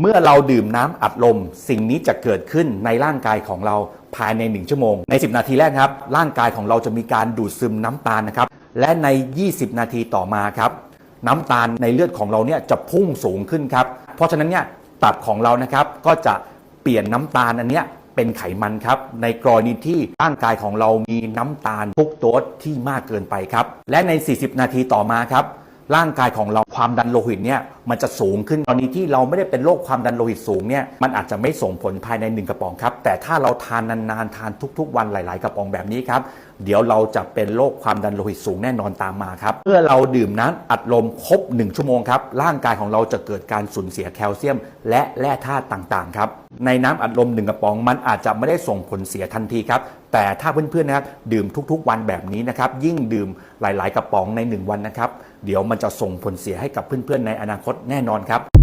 เมื่อเราดื่มน้ำอัดลม สิ่งนี้จะเกิดขึ้นในร่างกายของเราภายใน 1 ชั่วโมง ใน 10 นาทีแรกครับ ร่างกายของเราจะมีการดูดซึมน้ำตาลนะครับ และใน 20 นาทีต่อมาครับ น้ำตาลในเลือดของเราเนี่ยจะพุ่งสูงขึ้นครับ เพราะฉะนั้นเนี่ยตับของเรานะครับก็จะเปลี่ยนน้ำตาลอันเนี้ยเป็นไขมันครับ ในกรณีที่ร่างกายของเรามีน้ำตาลฟุกโตสที่มากเกินไปครับ และใน 40 นาทีต่อมาครับ ร่างกายของเราความดันโลหิตเนี่ยมันจะสูงขึ้นกรณีที่เราไม่ได้เป็นโรคความดันโลหิตสูงเนี่ยมันอาจจะไม่ส่งผลภายในหนึ่งกระป๋องครับ แต่ถ้าเราทานนานๆทานทุกๆ วันหลาย ๆ กระป๋องแบบนี้ครับ เดี๋ยวเราจะเป็นโรคความดันโลหิตสูงแน่นอนตามมาครับเมื่อเราดื่มน้ำอัดลมครบ 1 ชั่วโมงครับร่างกายของเราจะเกิดการสูญเสียแคลเซียม และแร่ธาตุต่างๆครับ ในน้ำอัดลมหนึ่งกระป๋องมันอาจจะไม่ได้ส่งผลเสียทันทีครับ แต่ถ้าเพื่อนๆนะครับดื่มทุกๆวันแบบนี้นะครับ ยิ่งดื่มหลาย ๆ กระป๋องใน 1 วันนะครับ เดี๋ยวมันจะส่งผลเสียให้กับเพื่อนๆในอนาคตแน่นอนครับ